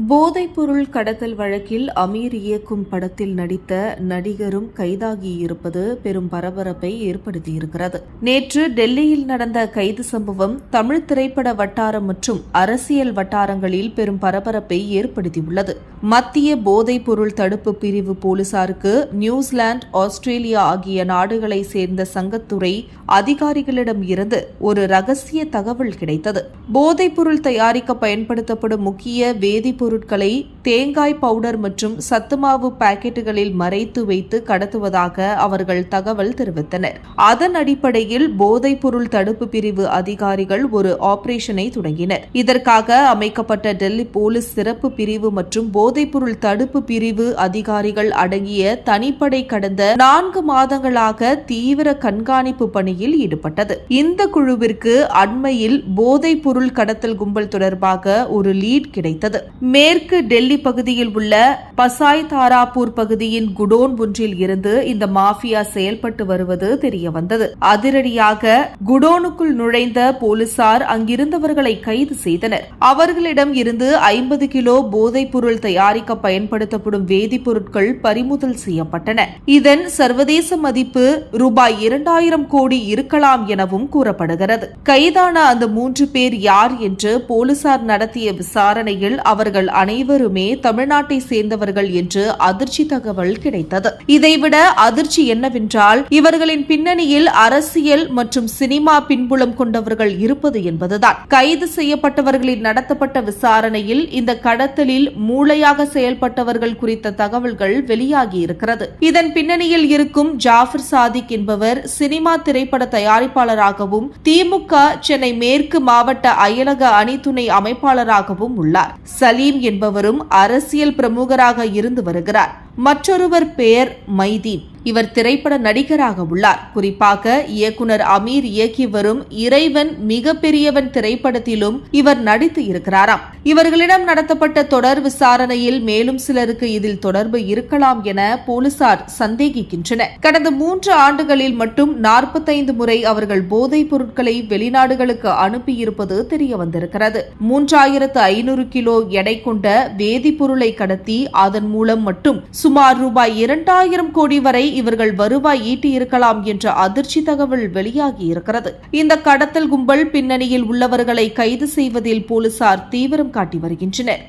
போதைப்பொருள் கடத்தல் வழக்கில் அமீர் இயக்கும் படத்தில் நடித்த நடிகரும் கைதாகியிருப்பது பெரும் பரபரப்பை ஏற்படுத்தியிருக்கிறது. நேற்று டெல்லியில் நடந்த கைது சம்பவம் தமிழ் திரைப்பட வட்டாரம் மற்றும் அரசியல் வட்டாரங்களில் பெரும் பரபரப்பை ஏற்படுத்தியுள்ளது. மத்திய போதைப்பொருள் தடுப்பு பிரிவு போலீசாருக்கு நியூசிலாந்து ஆஸ்திரேலியா ஆகிய நாடுகளை சேர்ந்த சங்கத்துறை அதிகாரிகளிடம் இருந்து ஒரு ரகசிய தகவல் கிடைத்தது. போதைப்பொருள் தயாரிக்க பயன்படுத்தப்படும் முக்கிய வேதிப்பொருட்களை தேங்காய் பவுடர் மற்றும் சத்துமாவு பாக்கெட்டுகளில் மறைத்து வைத்து கடத்துவதாக அவர்கள் தகவல் தெரிவித்தனர். அதன் அடிப்படையில் போதைப்பொருள் தடுப்பு பிரிவு அதிகாரிகள் ஒரு ஆபரேஷனை தொடங்கினர். இதற்காக அமைக்கப்பட்ட டெல்லி போலீஸ் சிறப்பு பிரிவு மற்றும் போதைப்பொருள் தடுப்பு பிரிவு அதிகாரிகள் அடங்கிய தனிப்படை கடந்த நான்கு மாதங்களாக தீவிர கண்காணிப்பு பணியில் ஈடுபட்டது. இந்த குழுவிற்கு அண்மையில் போதைப் பொருள் கடத்தல் கும்பல் தொடர்பாக ஒரு லீட் கிடைத்தது. மேற்கு டெல்லி பகுதியில் உள்ள பசாய் தாராபூர் பகுதியின் குடோன் ஒன்றில் இருந்து இந்த மாஃபியா செயல்பட்டு வருவது தெரியவந்தது. அதிரடியாக குடோனுக்குள் நுழைந்த போலீசார் அங்கிருந்தவர்களை கைது செய்தனர். அவர்களிடம் இருந்து ஐம்பது கிலோ போதைப் பொருள் தயாரிக்க பயன்படுத்தப்படும் வேதிப்பொருட்கள் பறிமுதல் செய்யப்பட்டன. இதன் சர்வதேச மதிப்பு ரூபாய் இரண்டாயிரம் கோடி இருக்கலாம் எனவும் கூறப்படுகிறது. கைதான அந்த மூன்று பேர் யார் என்று போலீசார் நடத்திய விசாரணையில் அவர்கள் அனைவருமே மட்டுமே தமிழ்நாட்டை சேர்ந்தவர்கள் என்று அதிர்ச்சி தகவல் கிடைத்தது. இதைவிட அதிர்ச்சி என்னவென்றால் இவர்களின் பின்னணியில் அரசியல் மற்றும் சினிமா பின்புலம் கொண்டவர்கள் இருப்பது என்பதுதான். கைது செய்யப்பட்டவர்களின் நடத்தப்பட்ட விசாரணையில் இந்த கடத்தலில் மூளையாக செயல்பட்டவர்கள் குறித்த தகவல்கள் வெளியாகி இருக்கிறது. இதன் பின்னணியில் இருக்கும் ஜாஃபர் சாதிக் என்பவர் சினிமா திரைப்பட தயாரிப்பாளராகவும் திமுக சென்னை மேற்கு மாவட்ட அயலக அணி துணை அமைப்பாளராகவும் உள்ளார். சலீம் என்பவரும் அரசியல் பிரமுகராக இருந்து வருகிறார். மற்றொருவர் பெயர் மைதீன். இவர் திரைப்பட நடிகராக உள்ளார். குறிப்பாக இயக்குனர் அமீர் இயக்கி வரும் இறைவன் மிக பெரியவன் திரைப்படத்திலும் இவர் நடித்து இருக்கிறாராம். இவர்களிடம் நடத்தப்பட்ட தொடர் விசாரணையில் மேலும் சிலருக்கு இதில் தொடர்பு இருக்கலாம் என போலீசார் சந்தேகிக்கின்றனர். கடந்த மூன்று ஆண்டுகளில் மட்டும் நாற்பத்தைந்து முறை அவர்கள் போதைப் பொருட்களை வெளிநாடுகளுக்கு அனுப்பியிருப்பது தெரிய வந்திருக்கிறது மூன்றாயிரத்து ஐநூறு கிலோ எடை கொண்ட வேதிப்பொருளை கடத்தி அதன் மூலம் மட்டும் சுமார் ரூபாய் இரண்டாயிரம் கோடி வரை இவர்கள் வருவாய் ஈட்டியிருக்கலாம் என்ற அதிர்ச்சி தகவல் வெளியாகி இருக்கிறது இந்த கடத்தல் கும்பல் பின்னணியில் உள்ளவர்களை கைது செய்வதில் போலீசார் தீவிரம் காட்டி வருகின்றனர்.